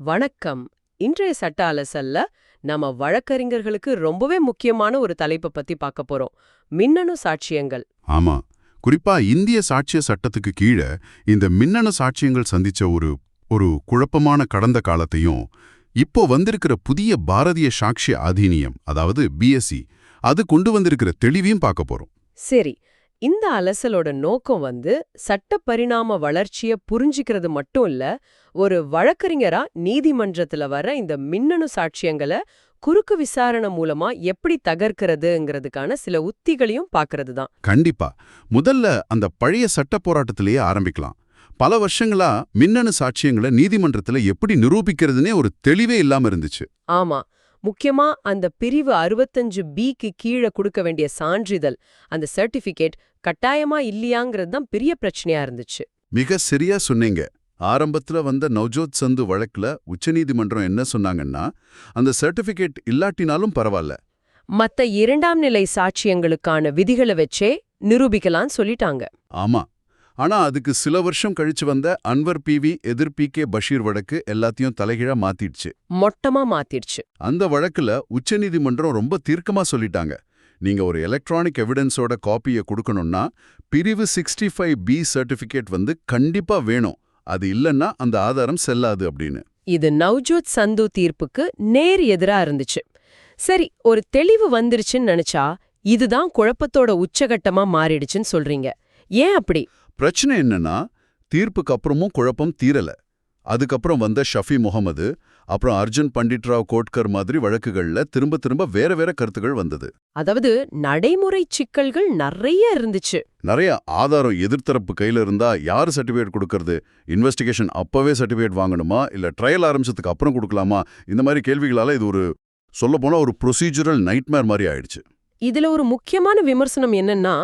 வணக்கம். இன்றைய சட்ட அலசல்ல நம்ம வழக்கறிஞர்களுக்கு ரொம்பவே முக்கியமான ஒரு தலைப்பை பத்தி பார்க்க போறோம். மின்னணு சாட்சியங்கள். ஆமா. குறிப்பா இந்திய சாட்சிய சட்டத்துக்கு கீழே இந்த மின்னணு சாட்சியங்கள் சந்திச்ச ஒரு ஒரு குழப்பமான கடந்த காலத்தையும் இப்போ வந்திருக்கிற புதிய பாரதிய சாட்சிய அதிநியம் அதாவது பிஎஸ்சி அது கொண்டு வந்திருக்கிற தெளிவையும் பார்க்க போறோம். சரி. இந்த அலசலோட நோக்கம் வந்து சட்ட பரிணாம வளர்ச்சிய புரிஞ்சிக்கிறது மட்டும் இல்ல ஒரு வழக்கறிஞரா நீதிமன்றத்துல வர இந்த மின்னணு சாட்சியங்களை குறுக்கு விசாரணை மூலமா எப்படி தகர்க்கிறதுங்கிறதுக்கான சில உத்திகளையும் பார்க்கறது தான் கண்டிப்பா. முதல்ல அந்த பழைய சட்ட போராட்டத்திலேயே ஆரம்பிக்கலாம். பல வருஷங்களா மின்னணு சாட்சியங்களை நீதிமன்றத்துல எப்படி நிரூபிக்கிறதுனே ஒரு தெளிவே இல்லாம இருந்துச்சு. ஆமா. முக்கியமா அந்த பிரிவு அறுபத்தஞ்சு பிக்கு கீழே கொடுக்க வேண்டிய சான்றிதழ் அந்த சர்டிபிகேட் கட்டாயமா இல்லையாங்கிறது தான் பெரிய பிரச்சனையா இருந்துச்சு. மிக சரியா சொன்னீங்க. ஆரம்பத்துல வந்த நவ்ஜோத் சந்து வழக்குல உச்சநீதிமன்றம் என்ன சொன்னாங்கன்னா அந்த சர்டிபிகேட் இல்லாட்டினாலும் பரவாயில்ல மத்த இரண்டாம் நிலை சாட்சியங்களுக்கான விதிகளை வச்சே நிரூபிக்கலாம்னு சொல்லிட்டாங்க. ஆமா. ஆனா அதுக்கு சில வருஷம் கழிச்சு வந்த அன்வர் பிவி எதிர் பி கே பஷீர் வழக்கு எல்லாத்தையும் தலைகீழா மாத்திடுச்சு. மொட்டமா மாத்திடுச்சு. அந்த வழக்குல உச்சநீதிமன்றம் ரொம்ப தீர்க்கமா சொல்லிட்டாங்க. நீங்க ஒரு எலக்ட்ரானிக் எவிடன்ஸோட காப்பியை கொடுக்கணும்னா பிரிவு சிக்ஸ்டி ஃபைவ் பி சர்டிஃபிகேட் வந்து கண்டிப்பா வேணும். அது இல்லைன்னா அந்த ஆதாரம் செல்லாது அப்படின்னு. இது நவ்ஜோத் சந்து தீர்ப்புக்கு நேர் எதிரா இருந்துச்சு. சரி ஒரு தெளிவு வந்துருச்சுன்னு நினைச்சா இதுதான் குழப்பத்தோட உச்சகட்டமா மாறிடுச்சுன்னு சொல்றீங்க. ஏன் அப்படி? பிரச்சனை என்னன்னா தீர்ப்புக்கு அப்புறமும் குழப்பம் தீரல. அதுக்கப்புறம் வந்த ஷஃபி முகமது அப்புறம் அர்ஜுன் பண்டிட்ராவ் கோட்கர் மாதிரி வழக்குகள்ல திரும்ப திரும்ப வேற வேற கருத்துகள் வந்தது. அதாவது நடைமுறை சிக்கல்கள் நிறைய இருந்துச்சு. நிறைய ஆதாரம் எதிர்த்தரப்பு கையில இருந்தா யாரு சர்டிபிகேட் கொடுக்கறது? இன்வெஸ்டிகேஷன் அப்பவே சர்டிபிகேட் வாங்கணுமா? இல்ல ட்ரையல் ஆரம்பிச்சதுக்கு அப்புறம் கொடுக்கலாமா? இந்த மாதிரி கேள்விகளால இது ஒரு சொல்லப்போனா ஒரு ப்ரொசீஜரல் நைட்மேர் மாதிரி ஆயிடுச்சு. இதுல ஒரு முக்கியமான விமர்சனம் என்னன்னா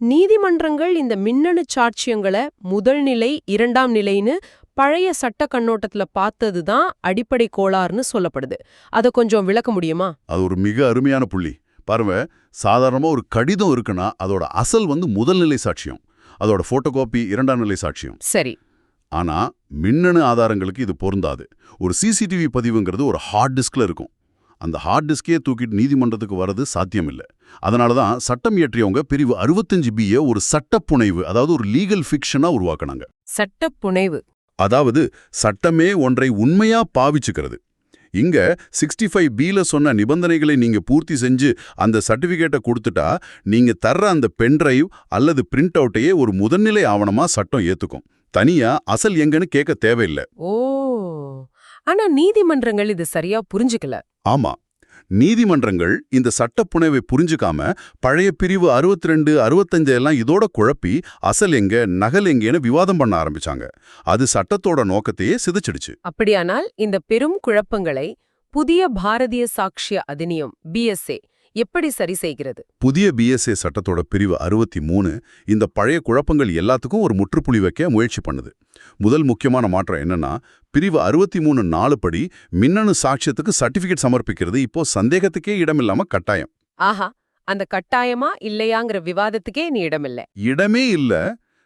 நீதிமன்றங்கள் இந்த மின்னணு சாட்சியங்களை முதல் நிலை இரண்டாம் நிலைன்னு பழைய சட்ட கண்ணோட்டத்துல பார்த்தது தான் அடிப்படை கோளாறுன்னு சொல்லப்படுது. அதை கொஞ்சம் விளக்க முடியுமா? அது ஒரு மிக அருமையான புள்ளி. பாருங்க சாதாரணமா ஒரு கடிதம் இருக்குன்னா அதோட அசல் வந்து முதல் நிலை சாட்சியம். அதோட போட்டோ காப்பி இரண்டாம் நிலை சாட்சியம். சரி. ஆனா மின்னணு ஆதாரங்களுக்கு இது பொருந்தாது. ஒரு சிசிடிவி பதிவுங்கிறது ஒரு ஹார்ட் டிஸ்க்ல இருக்கும். அந்த ஹார்ட் டிஸ்கே தூக்கிட்டு நீதிமன்றத்துக்கு வர்றது சாத்தியமில்லை. அதனால தான் சட்டம் இயற்றியவங்க பிரிவு அறுபத்தஞ்சு பியை ஒரு சட்டப்புனைவு அதாவது ஒரு லீகல் ஃபிக்ஷனா உருவாக்குனாங்க. சட்ட புனைவு அதாவது சட்டமே ஒன்றை உண்மையா பாவிச்சுக்கிறது. இங்க சிக்ஸ்டி ஃபைவ் பில சொன்ன நிபந்தனைகளை நீங்க பூர்த்தி செஞ்சு அந்த சர்டிபிகேட்டை கொடுத்துட்டா நீங்க தர்ற அந்த பென்டிரைவ் அல்லது பிரிண்ட் அவுட்டையே ஒரு முதல்நிலை ஆவணமா சட்டம் ஏத்துக்கும். தனியா அசல் எங்கன்னு கேட்க தேவையில்லை. ஓ. ஆனா நீதிமன்றங்கள் இது சரியா புரிஞ்சுக்கல. ஆமா. நீதிமன்றங்கள் இந்த சட்டப்புனைவை புரிஞ்சுக்காம பழைய பிரிவு அறுபத்தி ரெண்டு அறுபத்தஞ்சு எல்லாம் இதோட குழப்பி அசல் எங்க நகல் எங்கேன்னு விவாதம் பண்ண ஆரம்பிச்சாங்க. அது சட்டத்தோட நோக்கத்தையே சிதைச்சிடுச்சு. அப்படியானால் இந்த பெரும் குழப்பங்களை புதிய பாரதிய சாக்ஷ்ய அதிநியம் பிஎஸ்ஏ எப்படி சரி செய்கிறது? புதிய பிஎஸ்ஏ சட்டத்தோட பிரிவு அறுபத்தி மூணு இந்த பழைய குழப்பங்கள் எல்லாத்துக்கும் ஒரு முற்றுப்புள்ளி வைக்க முயற்சி பண்ணுது. முதல் முக்கியமான மாற்றம் என்னன்னா பிரிவு அறுபத்தி மூணு நாலு படி மின்னணு சாட்சியத்துக்கு சர்டிபிகேட் சமர்ப்பிக்கிறது இப்போ சந்தேகத்துக்கே இடமில்லாம கட்டாயம். ஆஹா அந்த கட்டாயமா இல்லையாங்கிற விவாதத்துக்கே நீ இடமில்ல. இடமே இல்ல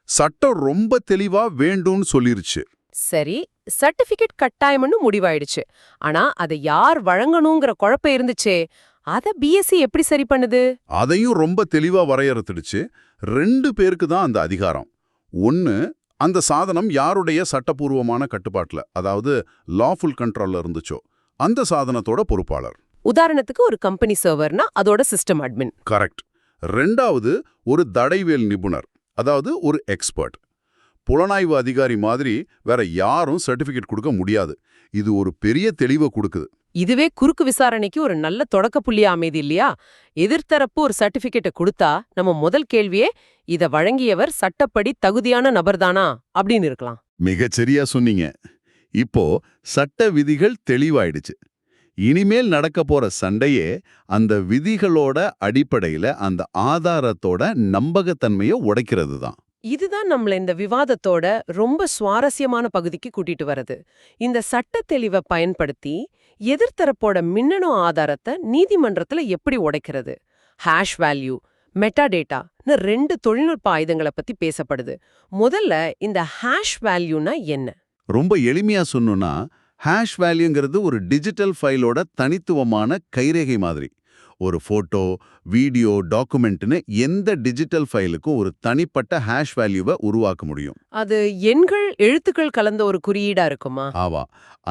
சட்டம் ரொம்ப தெளிவா வேண்டும்னு சொல்லிருச்சு. சரி சர்டிபிகேட் கட்டாயம்னு முடிவாயிடுச்சு. ஆனா அதை யார் வழங்கணுங்கிற குழப்பம் இருந்துச்சே அத பிஎஸ்சி எப்படி சரி பண்ணுது? அதையும் ரொம்ப தெளிவா வரையறுத்துடுச்சு. ரெண்டு பேருக்கு தான் அந்த அதிகாரம். ஒன்னு அந்த சாதனம் யாருடைய சட்டப்பூர்வமான கட்டுப்பாட்டுல அதாவது லாஃபுல் கண்ட்ரோல்ல இருந்துச்சோ அந்த சாதனத்தோட பொறுப்பாளர். உதாரணத்துக்கு ஒரு கம்பெனி சர்வர்னா அதோட சிஸ்டம் அட்மின் கரெக்ட் ரெண்டாவது ஒரு தடைவேல் நிபுணர் அதாவது ஒரு எக்ஸ்பர்ட் புலனாய்வு அதிகாரி மாதிரி வேற யாரும் சர்டிபிகேட் கொடுக்க முடியாது. இது ஒரு பெரிய தெளிவை கொடுக்குது. இதுவே குறுக்கு விசாரணைக்கு ஒரு நல்ல தொடக்க புள்ளியா அமைதி இல்லையா? எதிர்த்தரப்பு ஒரு சர்டிபிகேட்டை கொடுத்தா நம்ம முதல் கேள்வியே இத வழங்கியவர் சட்டப்படி தகுதியான நபர்தானா? அப்படின்னு இருக்கலாம். மிகச் சரியா சொன்னீங்க. இப்போ சட்ட விதிகள் தெளிவாயிடுச்சு. இனிமேல் நடக்க போற சண்டையே அந்த விதிகளோட அடிப்படையில அந்த ஆதாரத்தோட நம்பகத்தன்மையை உடைக்கிறது தான் இதுதான் நம்மள இந்த விவாதத்தோட ரொம்ப சுவாரஸ்யமான பகுதிக்கு கூட்டிட்டு வருது இந்த சட்ட தெளிவை பயன்படுத்தி எதிர்த்தரப்போட மின்னணு ஆதாரத்தை நீதிமன்றத்துல எப்படி உடைக்கிறது? ஹேஷ் வேல்யூ மெட்டாடேட்டான்னு ரெண்டு தொழில்நுட்ப ஆயுதங்களை பத்தி பேசப்படுது. முதல்ல இந்த ஹேஷ் வேல்யூனா என்ன? ரொம்ப எளிமையா சொன்னோம்னா ஹேஷ் வேல்யூங்கிறது ஒரு டிஜிட்டல் ஃபைலோட தனித்துவமான கைரேகை மாதிரி. ஒரு ஃபோட்டோ வீடியோ டாக்குமெண்ட்னு எந்த டிஜிட்டல் ஃபைலுக்கும் ஒரு தனிப்பட்ட ஹேஷ் வேல்யூவை உருவாக்க முடியும். அது எண்கள் எழுத்துக்கள் கலந்த ஒரு குறியீடா இருக்குமா? ஆவா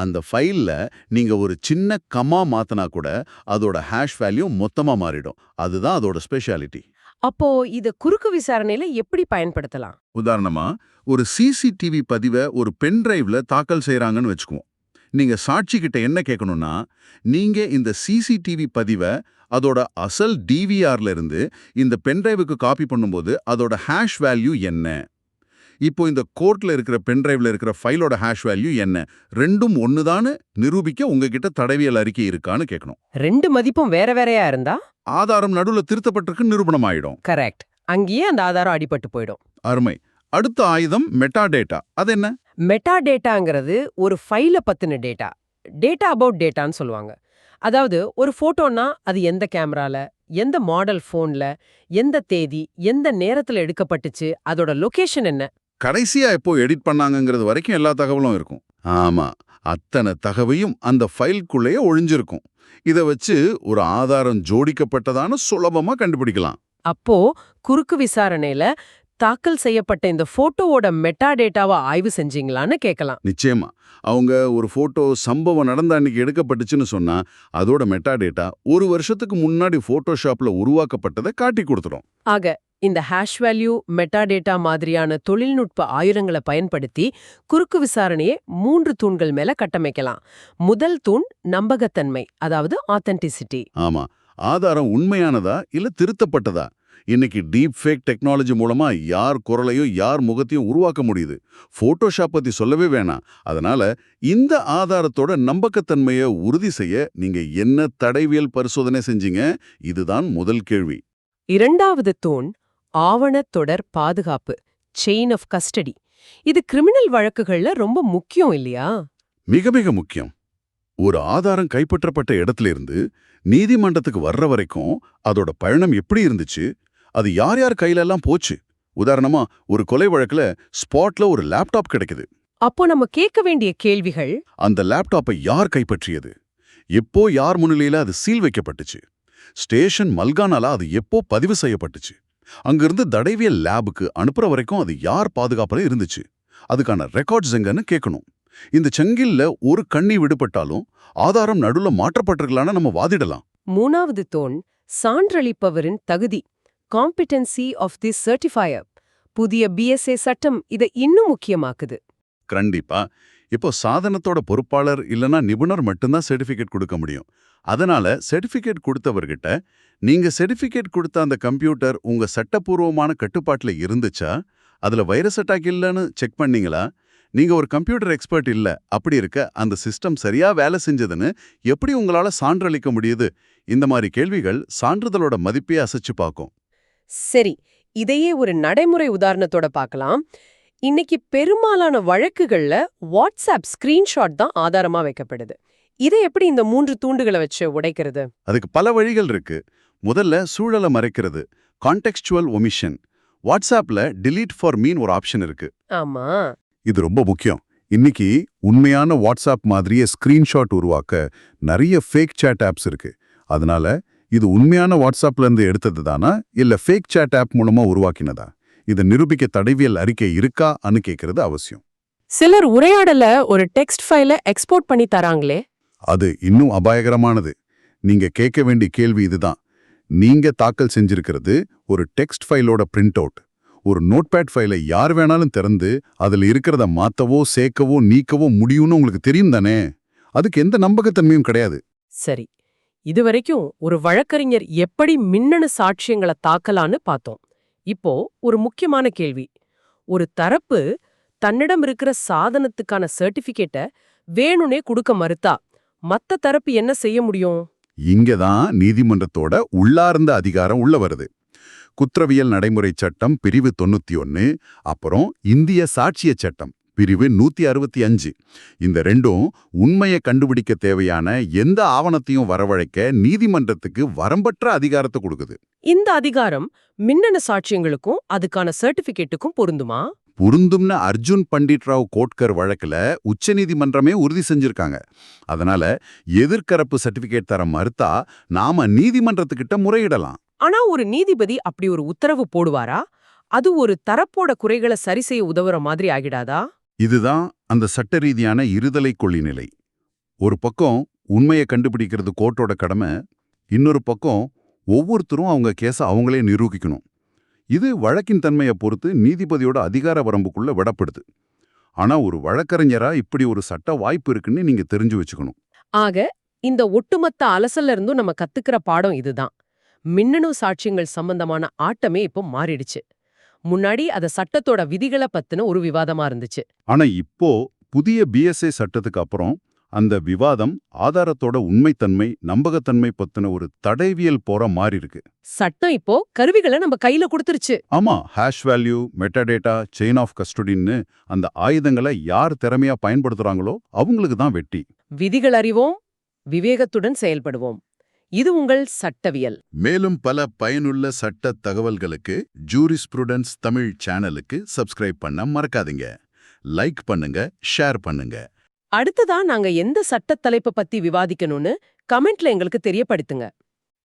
அந்த ஃபைல்ல நீங்க ஒரு சின்ன கமா மாத்தினா கூட அதோட ஹேஷ் வேல்யூ மொத்தமா மாறிடும். அதுதான் அதோட ஸ்பெஷாலிட்டி அப்போ இத குறுக்கு விசாரணையில எப்படி பயன்படுத்தலாம்? உதாரணமா ஒரு சிசிடிவி பதிவை ஒரு பென் டிரைவ்ல தாக்கல் செய்றாங்கன்னு வச்சுக்குவோம். நீங்க சாட்சி கிட்ட என்ன கேட்கணும்னா நீங்க இந்த சிசிடிவி பதிவை அதோட அசல் டிவிஆர்ல இருந்து இந்த பென் டிரைவுக்கு காப்பி பண்ணும்போது அதோட ஹேஷ் வேல்யூ என்ன? இப்போ இந்த கோர்ட்ல இருக்கிற பென் டிரைவ்ல இருக்கிற ஃபைலோட ஹேஷ் வேல்யூ என்ன? ரெண்டும் ஒண்ணுதான்னு நிரூபிக்க உங்ககிட்ட தடவியல் அறிக்கை இருக்கான்னு கேட்கணும் ரெண்டு மதிப்பும் வேற வேறையா இருந்தா? ஆதாரம் நடுவுல திருத்தப்பட்டிருக்கு நிரூபணம் ஆயிடும் கரெக்ட் அங்கேயே அந்த ஆதாரம் அடிபட்டு போயிடும். அருமை. அடுத்த ஆயுதம் மெட்டா டேட்டா அது என்ன? மெட்டா டேட்டாங்கிறது ஒரு ஃபைல பத்தின டேட்டா டேட்டா அபவுட் டேட்டான்னு சொல்லுவாங்க. அதாவது ஒரு போட்டோன்னா அது எந்த கேமரால எந்த மாடல் ஃபோன்ல எந்த தேதி எந்த நேரத்துல எடுக்கப்பட்டுச்சு அதோட லொகேஷன் என்ன? கடைசியா எப்போ எடிட் பண்ணாங்கங்கிறது வரைக்கும் எல்லா தகவலும் இருக்கும். ஆமா அத்தனை தகவையும் அந்த ஃபைல்குள்ளேயே ஒழிஞ்சிருக்கும். இத வச்சு ஒரு ஆதாரம் ஜோடிக்கப்பட்டதான சுலபமா கண்டுபிடிக்கலாம். அப்போ குறுக்கு விசாரணையில தாக்கல் செய்யப்பட்ட இந்த போட்டோவோட மெட்டா டேட்டாவை ஆய்வு செஞ்சீங்களான்னு கேட்கலாம். நிச்சயமா. அவங்க ஒரு போட்டோ சம்பவம் நடந்த அன்னைக்கு எடுக்கப்பட்டுச்சுன்னு சொன்னா அதோட மெட்டா டேட்டா ஒரு வருஷத்துக்கு முன்னாடி போட்டோஷாப்ல உருவாக்கப்பட்டதை காட்டி கொடுத்துரும். ஆக இந்த ஹேஷ் வேல்யூ மெட்டா டேட்டா மாதிரியான தொழில்நுட்ப ஆயுதங்களை பயன்படுத்தி குறுக்கு விசாரணையை மூன்று தூண்கள் மேல கட்டமைக்கலாம். முதல் தூண் நம்பகத்தன்மை அதாவது ஆத்தென்டிசிட்டி ஆமா. ஆதாரம் உண்மையானதா இல்ல திருத்தப்பட்டதா? இன்னைக்கு டீப் ஃபேக் டெக்னாலஜி மூலமா யார் குரலையும் யார் முகத்தையும் உருவாக்க முடியுது? போட்டோஷாப் பத்தி சொல்லவே வேணாம். அதனால இந்த ஆதாரத்தோட நம்பகத்தன்மையை உறுதி செய்ய நீங்க என்ன தடைவியல் பரிசோதனை செஞ்சீங்க? இதுதான் முதல் கேள்வி. இரண்டாவது தூண் ஆவணத் தொடர் பாதுகாப்பு செயின் ஆஃப் கஸ்டடி இது கிரிமினல் வழக்குகள்ல ரொம்ப முக்கியம் இல்லையா? மிக மிக முக்கியம். ஒரு ஆதாரம் கைப்பற்றப்பட்ட இடத்துல இருந்து நீதிமன்றத்துக்கு வர்ற வரைக்கும் அதோட பயணம் எப்படி இருந்துச்சு? அது யார் யார் கையில எல்லாம் போச்சு? உதாரணமா ஒரு கொலை வழக்குல ஸ்பாட்ல ஒரு லேப்டாப் கிடைக்குது. அப்போ நம்ம கேட்க வேண்டிய கேள்விகள்? அந்த லேப்டாப்பை யார் கைப்பற்றியது? எப்போ யார் முன்னிலையில அது சீல் வைக்கப்பட்டுச்சு? ஸ்டேஷன் மல்கானால அது எப்போ பதிவு செய்யப்பட்டுச்சு? அங்கிருந்து தடைவியல் லேபுக்கு அனுப்புற வரைக்கும் அது யார் பாதுகாப்புல இருந்துச்சு? அதுக்கான ரெக்கார்ட்ஸ் எங்கன்னு கேட்கணும். இந்த செங்கில்ல ஒரு கண்ணி விடுபட்டாலும் ஆதாரம் நடுவுல மாற்றப்பட்டிருக்கலான்னு நம்ம வாதிடலாம். மூணாவது தூண் சான்றளிப்பவரின் தகுதி. காம்பிடென்சி ஆஃப் தி சர்டிஃபயர் புதிய பிஎஸ்ஏ சட்டம் இதை இன்னும் முக்கியமாக்குது. கண்டிப்பா. இப்போ சாதனத்தோட பொறுப்பாளர் இல்லனா நிபுணர் மட்டும்தான் சர்டிஃபிகேட் கொடுக்க முடியும். அதனால சர்டிபிகேட் கொடுத்தவர்கிட்ட நீங்க சர்டிஃபிகேட் கொடுத்த அந்த கம்ப்யூட்டர் உங்க சட்டப்பூர்வமான கட்டுப்பாட்டுல இருந்துச்சா? அதுல வைரஸ் அட்டாக் இல்லைன்னு செக் பண்ணீங்களா? நீங்க ஒரு கம்ப்யூட்டர் எக்ஸ்பர்ட் இல்ல அப்படி இருக்க அந்த சிஸ்டம் சரியா வேலை செஞ்சதுன்னு எப்படி உங்களால சான்றளிக்க முடியுது? இந்த மாதிரி கேள்விகள் சான்றிதழோட மதிப்பே அசைச்சு பார்க்கும். சரி இதையே ஒரு நடைமுறை உதாரணத்தோட பார்க்கலாம். இன்னைக்கு பெரும்பாலான வழக்குகள்ல வாட்ஸ்அப் ஸ்கிரீன்ஷாட் தான் ஆதாரமா வைக்கப்படுது. இதை எப்படி இந்த மூன்று தூண்டுகளை வச்சு உடைக்கிறது? அதுக்கு பல வழிகள் இருக்கு. முதல்ல சூழலை மறைக்கிறது கான்டெக்ஸ்டுவல் ஒமிஷன் வாட்ஸ்அப்ல delete ஃபார் மீன் ஒரு ஆப்ஷன் இருக்கு. ஆமா. இது ரொம்ப முக்கியம். இன்னைக்கு உண்மையான வாட்ஸ்அப் மாதிரியே ஸ்கிரீன்ஷாட் உருவாக்க நிறைய ஃபேக் சேட் ஆப்ஸ் இருக்கு. அதனால இது உண்மையான வாட்ஸ்அப்ல இருந்து எடுத்தது தானா? இல்ல ஃபேக் சேட் ஆப் மூலமா உருவாக்கினதா? இதை நிரூபிக்க தடவியல் அறிக்கை இருக்கா? அன்னு கேட்கறது அவசியம். சிலர் உரையாடல ஒரு டெக்ஸ்ட் ஃபைல எக்ஸ்போர்ட் பண்ணி தராங்களே. அது இன்னும் அபாயகரமானது. நீங்க கேட்க வேண்டிய கேள்வி இதுதான். நீங்க தாக்கல் செஞ்சிருக்கிறது ஒரு டெக்ஸ்ட் ஃபைலோட பிரிண்ட் அவுட் ஒரு நோட்பேட் ஃபைலை யார் வேணாலும் திறந்து அதுல இருக்கிறத மாத்தவோ சேர்க்கவோ நீக்கவோ முடியும்னு உங்களுக்கு தெரியும் தானே? அதுக்கு எந்த நம்பகத்தன்மையும் கிடையாது. சரி. இதுவரைக்கும் ஒரு வழக்கறிஞர் எப்படி மின்னணு சாட்சியங்களை தாக்கலான்னு பார்த்தோம். இப்போ ஒரு முக்கியமான கேள்வி. ஒரு தரப்பு தன்னிடம் இருக்கிற சாதனத்துக்கான சர்டிபிகேட்டை வேணும்னே கொடுக்க மறுத்தா மத்த தரப்பு என்ன செய்ய முடியும்? இங்க தான் நீதிமன்றத்தோட உள்ளார்ந்த அதிகாரம் உள்ள வருது. குற்றவியல் நடைமுறை சட்டம் பிரிவு தொண்ணூத்தி ஒன்னு அப்புறம் இந்திய சாட்சிய சட்டம். பிரிவு நூத்தி அறுபத்தி அஞ்சு. இந்த ரெண்டும் உண்மையை கண்டுபிடிக்க தேவையான எந்த ஆவணத்தையும் வரவழைக்க நீதிமன்றத்துக்கு வரம்பற்ற அதிகாரத்தை கொடுக்குது. இந்த அதிகாரம் மின்னணு சாட்சியங்களுக்கும் அதுக்கான சர்டிபிகேட்டுக்கும் பொருந்துமா? பொருந்தும்னு அர்ஜுன் பண்டிட் ராவ் கோட்கர் வழக்குல உச்சநீதிமன்றமே உறுதி செஞ்சிருக்காங்க. அதனால எதிர்க்கரப்பு சர்டிபிகேட் தர மறுத்தா நாம நீதிமன்றத்துக்கிட்ட முறையிடலாம். ஆனா ஒரு நீதிபதி அப்படி ஒரு உத்தரவு போடுவாரா? அது ஒரு தரப்போட குறைகளை சரி செய்ய உதவுற மாதிரி ஆகிடாதா? இதுதான் அந்த சட்ட ரீதியான இருதலை கொள்ளி நிலை ஒரு பக்கம் உண்மையை கண்டுபிடிக்கிறது கோர்ட்டோட கடமை இன்னொரு பக்கம் ஒவ்வொருத்தரும் அவங்க கேஸை அவங்களே நிரூபிக்கணும். இது வழக்கின் தன்மையை பொறுத்து நீதிபதியோட அதிகார வரம்புக்குள்ள விடப்படுது. ஆனா ஒரு வழக்கறிஞரா இப்படி ஒரு சட்ட வாய்ப்பு இருக்குன்னு நீங்க தெரிஞ்சு வச்சுக்கணும். ஆக இந்த ஒட்டுமொத்த அலசல்ல இருந்தும் நம்ம கத்துக்கிற பாடம் இதுதான். மின்னணு சாட்சியங்கள் சம்பந்தமான ஆட்டமே இப்போ மாறிடுச்சு. முன்னாடி அத சட்டத்தோட விதிகளை பத்தின ஒரு விவாதமா இருந்துச்சு. ஆனா இப்போ புதிய பிஎஸ்ஏ சட்டத்துக்கு அப்புறம் அந்த விவாதம் ஆதாரத்தோட உண்மைத்தன்மை நம்பகத்தன்மை பத்தின ஒரு தடைவியல் போற மாறி இருக்கு. சட்டம் இப்போ கருவிகளை நம்ம கையில கொடுத்துருச்சு. ஆமா hash value metadata chain of கஸ்டடின்னு அந்த ஆயுதங்களை யார் திறமையா பயன்படுத்துறாங்களோ அவங்களுக்கு தான் வெட்டி. விதிகள் அறிவோம் விவேகத்துடன் செயல்படுவோம். இது உங்கள் சட்டவியல். மேலும் பல பயனுள்ள சட்ட தகவல்களுக்கு ஜூரிஸ்ப்ருடன்ஸ் தமிழ் சேனலுக்கு சப்ஸ்கிரைப் பண்ண மறக்காதீங்க. லைக் பண்ணுங்க ஷேர் பண்ணுங்க. அடுத்ததா நாங்க எந்த சட்டத் தலைப்பை பத்தி விவாதிக்கணும்னு கமெண்ட்ல எங்களுக்கு தெரியப்படுத்துங்க.